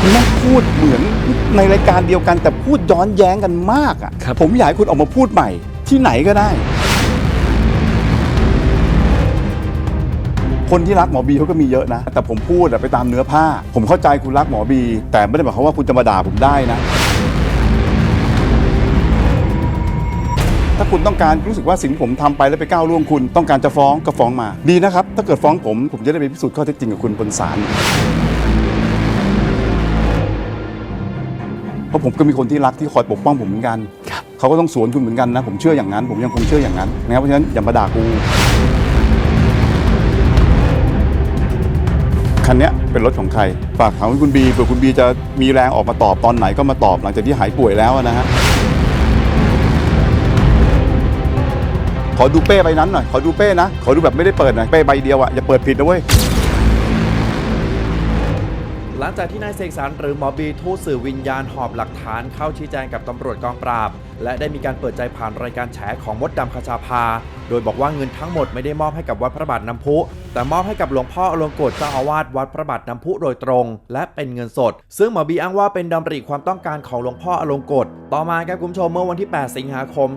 คุณต้องพูดเหมือนในรายการเดียวกัน แต่พูดย้อนแย้งกันมากอะครับ ผมอยากให้คุณออกมาพูดใหม่ที่ไหนก็ได้ คนที่รักหมอบีเขาก็มีเยอะนะ แต่ผมพูดอะไปตามเนื้อผ้า ผมเข้าใจคุณรักหมอบี แต่ไม่ได้หมายความว่าคุณจะมาด่าผมได้นะ ถ้าคุณต้องการรู้สึกว่าสิ่งที่ผมทำไปแล้วไปก้าวล่วงคุณ ต้องการจะฟ้องก็ฟ้องมา ดีนะครับ ถ้าเกิดฟ้องผม ผมจะได้ไปพิสูจน์ข้อเท็จจริงกับคุณบนศาล ราะผมก็มีคนที่รักที่คอยปกป้องผมเหมือนกันครับเขาก็ต้องสวนคุณเหมือนกันนะ ผมเชื่ออย่างนั้น ผมยังคงเชื่ออย่างนั้นนะครับเพราะฉะนั้นอย่ามาด่ากูคันเนี้ยเป็นรถของใคร ฝากถามคุณบีเผื่อคุณบีจะมีแรงออกมาตอบตอนไหนก็มาตอบหลังจากที่หายป่วยแล้วนะฮะขอดูเป้ใบนั้นหน่อย ขอดูเป้นะ ขอดูแบบไม่ได้เปิดหน่อย เป้ใบเดียวอะอย่าเปิดผิดนะเว้ยห ลังจากที่นายเสกสรรหรือหมอบีทูตสื่อวิญญาณหอบหลักฐานเข้าชี้แจงกับตำรวจกองปราบและได้มีการเปิดใจผ่านรายการแฉของมดดำคชาภา โดยบอกว่าเงินทั้งหมดไม่ได้มอบให้กับวัดพระบาทน้ำพุ แต่มอบให้กับหลวงพ่ออลงกฎเจ้าอาวาสวัดพระบาทน้ำพุโดยตรง และเป็นเงินสด ซึ่งหมอบีอ้างว่าเป็นดำริความต้องการของหลวงพ่ออลงกฎต่อมาครับคุณผู้ชมเมื่อวันที่ 8 สิงหาคม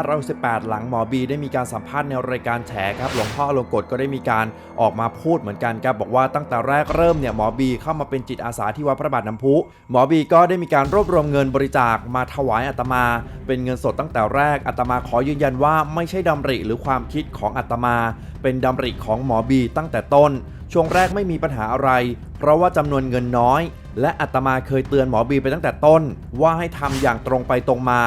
2518 หลังหมอบีได้มีการสัมภาษณ์ในรายการแฉครับหลวงพ่ออลงกฎก็ได้มีการออกมาพูดเหมือนกันครับบอกว่าตั้งแต่แรกเริ่มเนี่ยหมอบีเข้ามาเป็นจิตอาสาที่วัดพระบาทน้ำพุ หมอบีก็ได้มีการรวบรวมเงินบริจาคมาถวายอาตมาเป็นเงินสดตั้งแต่แรกอาตมาขอยืนยันว่าไม่ใช่ดำริหรือความคิดของอาตมา เป็นดำริของหมอบีตั้งแต่ต้น ช่วงแรกไม่มีปัญหาอะไร เพราะว่าจำนวนเงินน้อย และอาตมาเคยเตือนหมอบีไปตั้งแต่ต้น ว่าให้ทำอย่างตรงไปตรงมา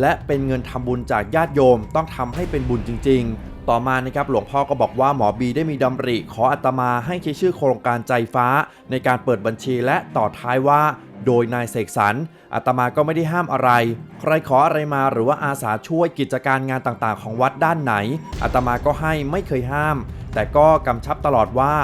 และเป็นเงินทำบุญจากญาติโยมต้องทำให้เป็นบุญจริง ๆ ต่อมานะครับหลวงพ่อก็บอกว่าหมอบีได้มีดำริขออาตมาให้ใช้ชื่อโครงการใจฟ้า ในการเปิดบัญชีและต่อท้ายว่า โดยนายเสกสรรอาตมาก็ไม่ได้ห้ามอะไร ใครขออะไรมาหรือว่าอาสาช่วยกิจการงานต่างๆ ของวัดด้านไหนอาตมาก็ให้ไม่เคยห้าม แต่ก็กำชับตลอดว่า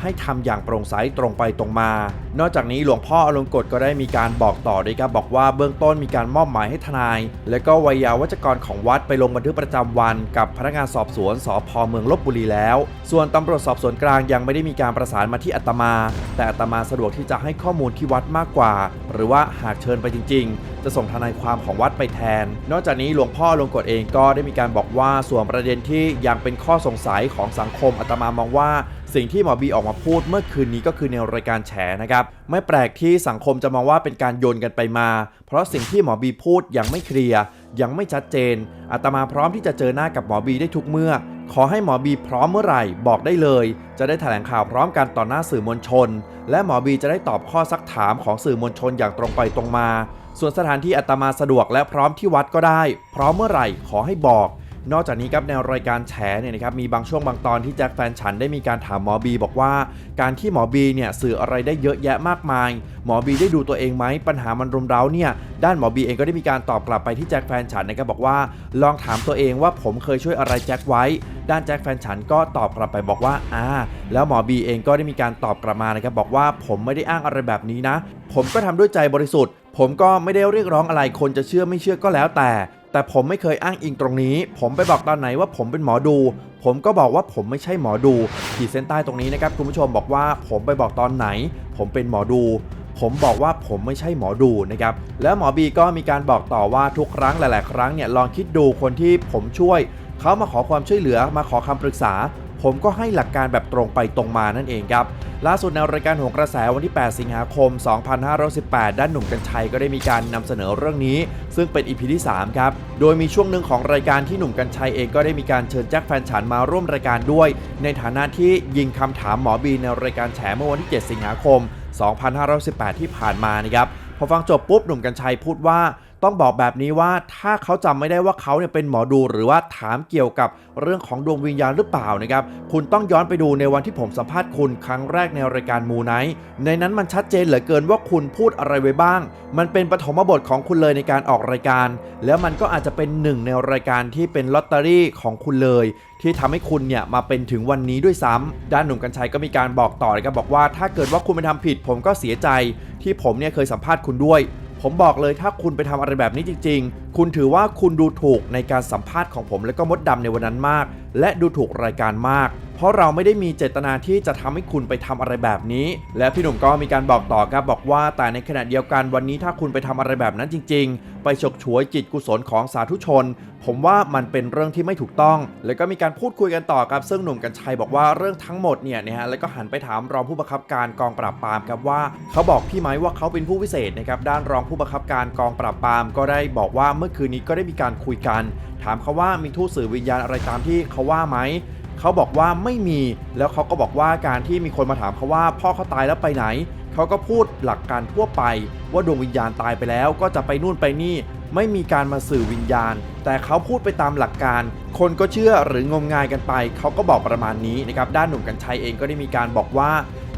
ให้ทำอย่างโปร่งใสตรงไปตรงมา นอกจากนี้หลวงพ่ออลงกฎก็ได้มีการบอกต่อด้วยครับบอกว่าเบื้องต้นมีการมอบหมายให้ทนาย และก็วัยาวัจกรของวัดไปลงบันทึกประจำวัน กับพนักงานสอบสวนสพเมืองลบบุรีแล้ว ส่วนตำรวจสอบสวนกลางยังไม่ได้มีการประสานมาที่อาตมา แต่อาตมาสะดวกที่จะให้ข้อมูลที่วัดมากกว่า หรือว่าหากเชิญไปจริง ๆ จะส่งทนายความของวัดไปแทน นอกจากนี้หลวงพ่อลงกฎเองก็ได้มีการบอกว่าส่วนประเด็นที่ยังเป็นข้อสงสัยของสังคมอาตมามองว่า สิ่งที่หมอบีออกมาพูดเมื่อคืนนี้ก็คือในรายการแฉนะครับ ไม่แปลกที่สังคมจะมองว่าเป็นการโยนกันไปมา เพราะสิ่งที่หมอบีพูดยังไม่เคลียร์ยังไม่ชัดเจนอาตมาพร้อมที่จะเจอหน้ากับหมอบีได้ทุกเมื่อ ขอให้หมอบีพร้อมเมื่อไหร่บอกได้เลย จะได้แถลงข่าวพร้อมกันต่อหน้าสื่อมวลชน และหมอบีจะได้ตอบข้อซักถามของสื่อมวลชนอย่างตรงไปตรงมา ส่วนสถานที่อาตมาสะดวกและพร้อมที่วัดก็ได้ พร้อมเมื่อไหร่ขอให้บอก นอกจากนี้ครับในรายการแฉเนี่ยนะครับมีบางช่วงบางตอนที่แจ็คแฟนฉันได้มีการถามหมอบีบอกว่า การที่หมอบีเนี่ยสื่ออะไรได้เยอะแยะมากมาย หมอบีได้ดูตัวเองไหมปัญหามันรุมเร้าเนี่ยด้านหมอบีเองก็ได้มีการตอบกลับไปที่แจ็คแฟนฉันนะครับบอกว่า ลองถามตัวเองว่าผมเคยช่วยอะไรแจ็คไว้ ด้านแจ็คแฟนฉันก็ตอบกลับไปบอกว่าอ่าแล้วหมอบีเองก็ได้มีการตอบกลับมานะครับบอกว่าผมไม่ได้อ้างอะไรแบบนี้นะ ผมก็ทำด้วยใจบริสุทธิ์ผมก็ไม่ได้เรียกร้องอะไรคนจะเชื่อไม่เชื่อก็แล้วแต่ แต่ผมไม่เคยอ้างอิงตรงนี้ ผมไปบอกตอนไหนว่าผมเป็นหมอดู ผมก็บอกว่าผมไม่ใช่หมอดู ขีดเส้นใต้ตรงนี้นะครับคุณผู้ชมบอกว่าผมไปบอกตอนไหน ผมเป็นหมอดู ผมบอกว่าผมไม่ใช่หมอดูนะครับ แล้วหมอบีก็มีการบอกต่อว่าทุกครั้งหลาย ๆ ครั้งเนี่ยลองคิดดูคนที่ผมช่วย เขามาขอความช่วยเหลือมาขอคำปรึกษา ผมก็ให้หลักการแบบตรงไปตรงมานั่นเองครับ ล่าสุดในรายการหนกระแสวันที่ 8 สิงหาคม 2518 ด้านหนุ่มกัญชัยก็ได้มีการนำเสนอเรื่องนี้ ซึ่งเป็นอีพีที่ 3 ครับ โดยมีช่วงหนึ่งของรายการที่หนุ่มกัญชัยเองก็ได้มีการเชิญแจ็คแฟนฉันมาร่วมรายการด้วย ในฐานะที่ยิงคำถามหมอบีในรายการแฉเมื่อวันที่ 7 สิงหาคม 2518 ที่ผ่านมานะครับพอฟังจบปุ๊บหนุ่มกัญชัยพูดว่า ต้องบอกแบบนี้ว่าถ้าเขาจำไม่ได้ว่าเขาเนี่ยเป็นหมอดูหรือว่าถามเกี่ยวกับเรื่องของดวงวิญญาณหรือเปล่านะครับ คุณต้องย้อนไปดูในวันที่ผมสัมภาษณ์คุณครั้งแรกในรายการมูไนท์ในนั้นมันชัดเจนเหลือเกินว่าคุณพูดอะไรไว้บ้าง มันเป็นปฐมบทของคุณเลยในการออกรายการ แล้วมันก็อาจจะเป็นหนึ่งในรายการที่เป็นลอตเตอรี่ของคุณเลย ที่ทำให้คุณเนี่ยมาเป็นถึงวันนี้ด้วยซ้ำด้านหนุ่มกัญชัยก็มีการบอกต่อนะครับบอกว่า ถ้าเกิดว่าคุณไปทำผิด ผมก็เสียใจ ที่ผมเนี่ยเคยสัมภาษณ์คุณด้วย ผมบอกเลยถ้าคุณไปทำอะไรแบบนี้จริง ๆ คุณถือว่าคุณดูถูกในการสัมภาษณ์ของผมและก็มดดำในวันนั้นมาก และดูถูกรายการมาก เพราะเราไม่ได้มีเจตนาที่จะทำให้คุณไปทำอะไรแบบนี้ และพี่หนุ่มก็มีการบอกต่อครับบอกว่าแต่ในขณะเดียวกันวันนี้ถ้าคุณไปทำอะไรแบบนั้นจริง ๆ ไปฉกฉวยจิตกุศลของสาธุชน ผมว่ามันเป็นเรื่องที่ไม่ถูกต้อง แล้วก็มีการพูดคุยกันต่อครับซึ่งหนุ่มกัญชัยบอกว่าเรื่องทั้งหมดเนี่ยนะฮะแล้วก็หันไปถามรองผู้บังคับการกองปราบปรามครับว่าเขาบอกพี่ไหมว่าเขาเป็นผู้พิเศษนะครับด้านรองผู้บังคับการกองปราบปรามก็ได้บอกว่าเมื่อคืนนี้ก็ได้มีการคุยกัน ถามเขาว่ามีทูตสื่อวิญญาณอะไรตามที่เขาว่าไหม เขาบอกว่าไม่มี แล้วเขาก็บอกว่าการที่มีคนมาถามเขาว่าพ่อเขาตายแล้วไปไหน เขาก็พูดหลักการทั่วไป ว่าดวงวิญญาณตายไปแล้วก็จะไปนู่นไปนี่ ไม่มีการมาสื่อวิญญาณ แต่เขาพูดไปตามหลักการ คนก็เชื่อหรืองมงายกันไป เขาก็บอกประมาณนี้นะครับ ด้านหนุ่มกัญชัยเองก็ได้มีการบอกว่า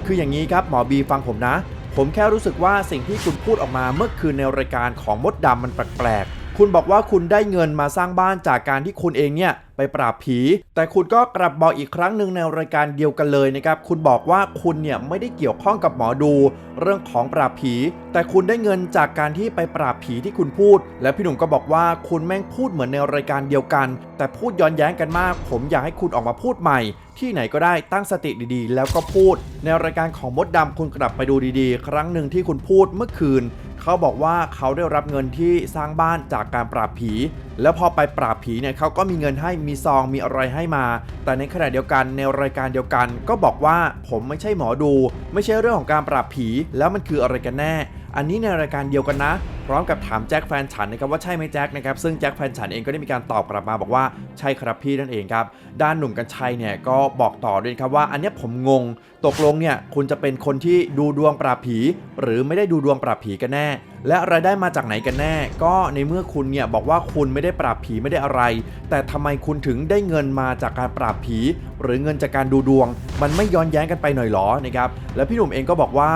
คืออย่างนี้ครับหมอบีฟังผมนะ ผมแค่รู้สึกว่าสิ่งที่คุณพูดออกมาเมื่อคืนในรายการของมดดำมันแปลกๆ คุณบอกว่าคุณได้เงินมาสร้างบ้านจากการที่คุณเองเนี่ยไปปราบผี แต่คุณก็กลับบอกอีกครั้งหนึ่งในรายการเดียวกันเลยนะครับ คุณบอกว่าคุณเนี่ยไม่ได้เกี่ยวข้องกับหมอดู เรื่องของปราบผี แต่คุณได้เงินจากการที่ไปปราบผีที่คุณพูด และพี่หนุ่มก็บอกว่าคุณแม่งพูดเหมือนในรายการเดียวกัน แต่พูดย้อนแย้งกันมาก ผมอยากให้คุณออกมาพูดใหม่ ที่ไหนก็ได้ตั้งสติดีๆ แล้วก็พูด ในรายการของมดดำคุณกลับไปดูดีๆ ครั้งหนึ่งที่คุณพูดเมื่อคืน เขาบอกว่าเขาได้รับเงินที่สร้างบ้านจากการปราบผี แล้วพอไปปราบผีเนี่ยเขาก็มีเงินให้มีซองมีอะไรให้มา แต่ในขณะเดียวกันในรายการเดียวกัน ก็บอกว่าผมไม่ใช่หมอดู ไม่ใช่เรื่องของการปราบผี แล้วมันคืออะไรกันแน่ อันนี้ในรายการเดียวกันนะ พร้อมกับถามแจ็คแฟนฉันนะครับว่าใช่ไหมแจ็คนะครับซึ่งแจ็คแฟนฉันเองก็ได้มีการตอบกลับมาบอกว่าใช่ครับพี่นั่นเองครับ ด้านหนุ่มกัญชัยเนี่ยก็บอกต่อด้วยครับว่า อันนี้ผมงง ตกลงเนี่ยคุณจะเป็นคนที่ดูดวงปราบผี หรือไม่ได้ดูดวงปราบผีกันแน่ และรายได้มาจากไหนกันแน่ ก็ในเมื่อคุณเนี่ยบอกว่าคุณไม่ได้ปราบผีไม่ได้อะไร แต่ทำไมคุณถึงได้เงินมาจากการปราบผี หรือเงินจากการดูดวง มันไม่ย้อนแย้งกันไปหน่อยหรอนะครับแล้วพี่หนุ่มเองก็บอกว่า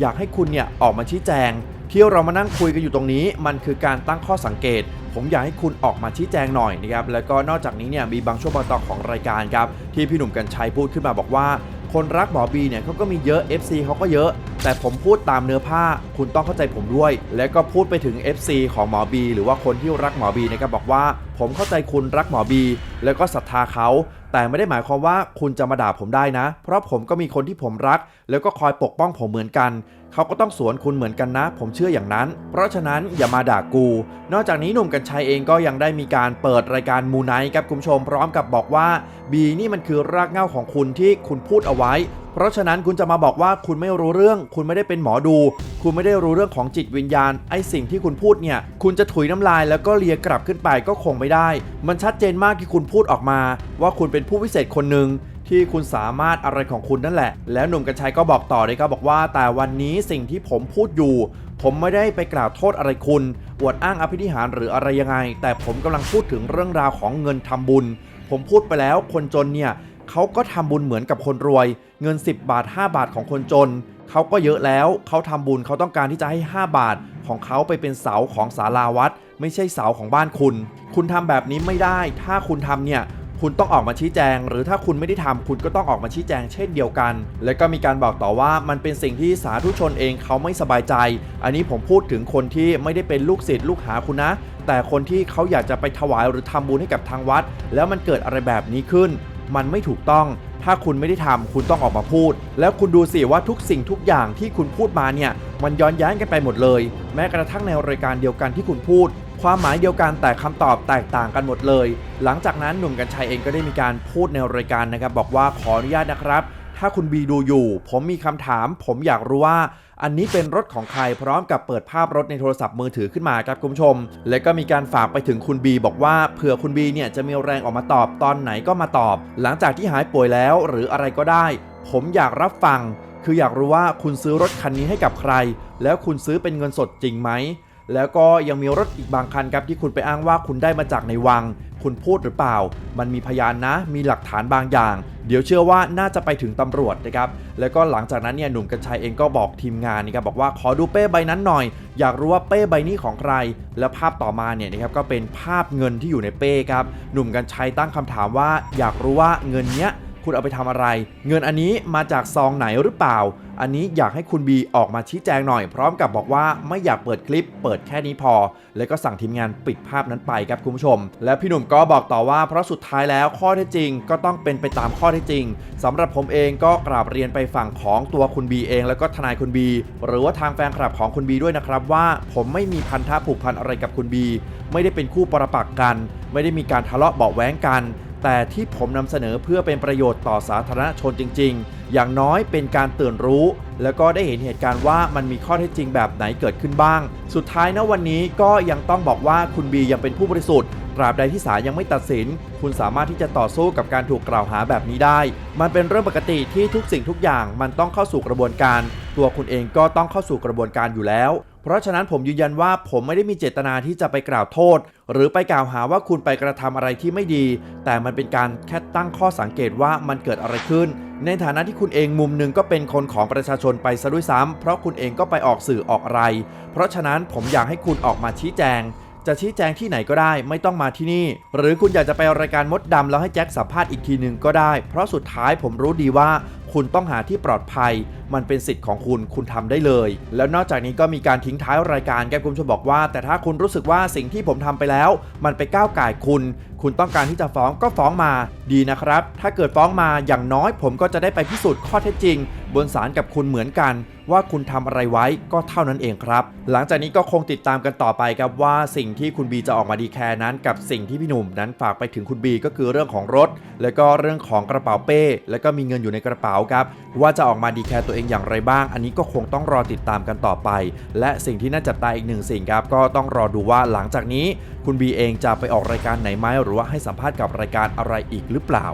อยากให้คุณเนี่ยออกมาชี้แจง ที่เรามานั่งคุยกันอยู่ตรงนี้ มันคือการตั้งข้อสังเกต ผมอยากให้คุณออกมาชี้แจงหน่อยนะครับแล้วก็นอกจากนี้เนี่ยมีบางช่วงบางตอนของรายการครับที่พี่หนุ่มกัญชัยพูดขึ้นมาบอกว่า คนรักหมอบีเนี่ยเขาก็มีเยอะ FC เขาก็เยอะ แต่ผมพูดตามเนื้อผ้า คุณต้องเข้าใจผมด้วย และก็พูดไปถึง FC ของหมอบี หรือว่าคนที่รักหมอบีนะครับบอกว่า ผมเข้าใจคุณรักหมอบี แล้วก็ศรัทธาเขา แต่ไม่ได้หมายความว่าคุณจะมาด่าผมได้นะ เพราะผมก็มีคนที่ผมรัก แล้วก็คอยปกป้องผมเหมือนกัน เขาก็ต้องสวนคุณเหมือนกันนะ ผมเชื่ออย่างนั้น เพราะฉะนั้นอย่ามาด่ากู นอกจากนี้หนุ่มกัญชัยเองก็ยังได้มีการเปิดรายการมูไนท์ครับคุณผู้ชมพร้อมกับบอกว่าบีนี่มันคือรากเหง้าของคุณที่คุณพูดเอาไว้เพราะฉะนั้นคุณจะมาบอกว่าคุณไม่รู้เรื่อง คุณไม่ได้เป็นหมอดู คุณไม่ได้รู้เรื่องของจิตวิญญาณไอ้สิ่งที่คุณพูดเนี่ย คุณจะถุยน้ำลายแล้วก็เลียกลับขึ้นไปก็คงไม่ได้ มันชัดเจนมากที่คุณพูดออกมา ว่าคุณเป็นผู้พิเศษคนหนึ่งที่คุณสามารถอะไรของคุณนั่นแหละ แล้วหนุ่มกัญชัยก็บอกต่อเลยครับบอกว่า แต่วันนี้สิ่งที่ผมพูดอยู่ ผมไม่ได้ไปกล่าวโทษอะไรคุณ อวดอ้างอภินิหารหรืออะไรยังไง แต่ผมกำลังพูดถึงเรื่องราวของเงินทำบุญ ผมพูดไปแล้วคนจนเนี่ย เขาก็ทำบุญเหมือนกับคนรวย เงิน 10 บาท 5 บาทของคนจน เขาก็เยอะแล้ว เขาทำบุญเขาต้องการที่จะให้ 5 บาทของเขาไปเป็นเสาของศาลาวัด ไม่ใช่เสาของบ้านคุณ คุณทำแบบนี้ไม่ได้ ถ้าคุณทำเนี่ยคุณต้องออกมาชี้แจง หรือถ้าคุณไม่ได้ทำคุณก็ต้องออกมาชี้แจงเช่นเดียวกัน และก็มีการบอกต่อว่ามันเป็นสิ่งที่สาธุชนเองเขาไม่สบายใจ อันนี้ผมพูดถึงคนที่ไม่ได้เป็นลูกศิษย์ลูกหาคุณนะ แต่คนที่เขาอยากจะไปถวายหรือทำบุญให้กับทางวัด แล้วมันเกิดอะไรแบบนี้ขึ้น มันไม่ถูกต้อง ถ้าคุณไม่ได้ทำคุณต้องออกมาพูด แล้วคุณดูสิว่าทุกสิ่งทุกอย่างที่คุณพูดมาเนี่ย มันย้อนแย้งกันไปหมดเลย แม้กระทั่งในรายการเดียวกันที่คุณพูด ความหมายเดียวกันแต่คำตอบแตกต่างกันหมดเลย หลังจากนั้นหนุ่มกัญชัยเองก็ได้มีการพูดในรายการนะครับบอกว่าขออนุญาตนะครับ ถ้าคุณบีดูอยู่ ผมมีคำถาม ผมอยากรู้ว่า อันนี้เป็นรถของใครพร้อมกับเปิดภาพรถในโทรศัพท์มือถือขึ้นมาครับคุณผู้ชม และก็มีการฝากไปถึงคุณบีบอกว่าเผื่อคุณบีเนี่ยจะมีแรงออกมาตอบตอนไหนก็มาตอบ หลังจากที่หายป่วยแล้วหรืออะไรก็ได้ ผมอยากรับฟัง คืออยากรู้ว่าคุณซื้อรถคันนี้ให้กับใคร แล้วคุณซื้อเป็นเงินสดจริงไหมแล้วก็ยังมีรถอีกบางคันครับที่คุณไปอ้างว่าคุณได้มาจากในวัง คุณพูดหรือเปล่า มันมีพยานนะ มีหลักฐานบางอย่าง เดี๋ยวเชื่อว่าน่าจะไปถึงตำรวจนะครับ แล้วก็หลังจากนั้นเนี่ยหนุ่มกัญชัยเองก็บอกทีมงานนะครับบอกว่าขอดูเป้ใบนั้นหน่อย อยากรู้ว่าเป้ใบนี้ของใคร แล้วภาพต่อมาเนี่ยนะครับก็เป็นภาพเงินที่อยู่ในเป้ครับ หนุ่มกัญชัยตั้งคำถามว่าอยากรู้ว่าเงินเนี้ย คุณเอาไปทำอะไร เงินอันนี้มาจากซองไหนหรือเปล่า อันนี้อยากให้คุณบีออกมาชี้แจงหน่อย พร้อมกับบอกว่าไม่อยากเปิดคลิป เปิดแค่นี้พอ แล้วก็สั่งทีมงานปิดภาพนั้นไปครับคุณผู้ชม และพี่หนุ่มก็บอกต่อว่าเพราะสุดท้ายแล้วข้อเท็จจริง ก็ต้องเป็นไปตามข้อเท็จจริงสำหรับผมเองก็กราบเรียนไปฝั่งของตัวคุณบีเอง แล้วก็ทนายคุณบีหรือว่าทางแฟนคลับของคุณบีด้วยนะครับว่า ผมไม่มีพันธะผูกพันอะไรกับคุณบีไม่ได้เป็นคู่ปรปักษ์กัน ไม่ได้มีการทะเลาะเบาแว้งกัน แต่ที่ผมนำเสนอเพื่อเป็นประโยชน์ต่อสาธารณชนจริง ๆ อย่างน้อยเป็นการเตือนรู้ แล้วก็ได้เห็นเหตุการณ์ว่ามันมีข้อเท็จจริงแบบไหนเกิดขึ้นบ้าง สุดท้ายนะวันนี้ก็ยังต้องบอกว่าคุณบียังเป็นผู้บริสุทธิ์ตราบใดที่ศาลยังไม่ตัดสิน คุณสามารถที่จะต่อสู้กับการถูกกล่าวหาแบบนี้ได้ มันเป็นเรื่องปกติที่ทุกสิ่งทุกอย่างมันต้องเข้าสู่กระบวนการ ตัวคุณเองก็ต้องเข้าสู่กระบวนการอยู่แล้ว เพราะฉะนั้นผมยืนยันว่าผมไม่ได้มีเจตนาที่จะไปกล่าวโทษ หรือไปกล่าวหาว่าคุณไปกระทำอะไรที่ไม่ดี แต่มันเป็นการแค่ตั้งข้อสังเกตว่ามันเกิดอะไรขึ้น ในฐานะที่คุณเองมุมหนึ่งก็เป็นคนของประชาชนไปซะด้วยซ้ำเพราะคุณเองก็ไปออกสื่อออกอะไร เพราะฉะนั้นผมอยากให้คุณออกมาชี้แจงจะชี้แจงที่ไหนก็ได้ไม่ต้องมาที่นี่ หรือคุณอยากจะไปรายการมดดำแล้วให้แจ็คสัมภาษณ์อีกทีหนึ่งก็ได้ เพราะสุดท้ายผมรู้ดีว่า คุณต้องหาที่ปลอดภัย มันเป็นสิทธิ์ของคุณคุณทำได้เลย แล้วนอกจากนี้ก็มีการทิ้งท้ายรายการแกคุณชมบอกว่า แต่ถ้าคุณรู้สึกว่าสิ่งที่ผมทำไปแล้ว มันไปก้าวไก่คุณ คุณต้องการที่จะฟ้องก็ฟ้องมา ดีนะครับ ถ้าเกิดฟ้องมาอย่างน้อย ผมก็จะได้ไปพิสูจน์ข้อเท็จจริง บนศาลกับคุณเหมือนกัน ว่าคุณทำอะไรไว้ก็เท่านั้นเองครับ หลังจากนี้ก็คงติดตามกันต่อไปครับว่าสิ่งที่คุณบีจะออกมาดีแคร์นั้น กับสิ่งที่พี่หนุ่มนั้นฝากไปถึงคุณบีก็คือเรื่องของรถ แล้วก็เรื่องของกระเป๋าเป้ แล้วก็มีเงินอยู่ในกระเป๋าครับ ว่าจะออกมาดีแคร์ตัวเองอย่างไรบ้าง อันนี้ก็คงต้องรอติดตามกันต่อไป และสิ่งที่น่าจับตาอีกหนึ่งสิ่งครับก็ต้องรอดูว่าหลังจากนี้ คุณบีเองจะไปออกรายการไหนไหมหรือว่าให้สัมภาษณ์กับรายการอะไรอีกหรือเปล่า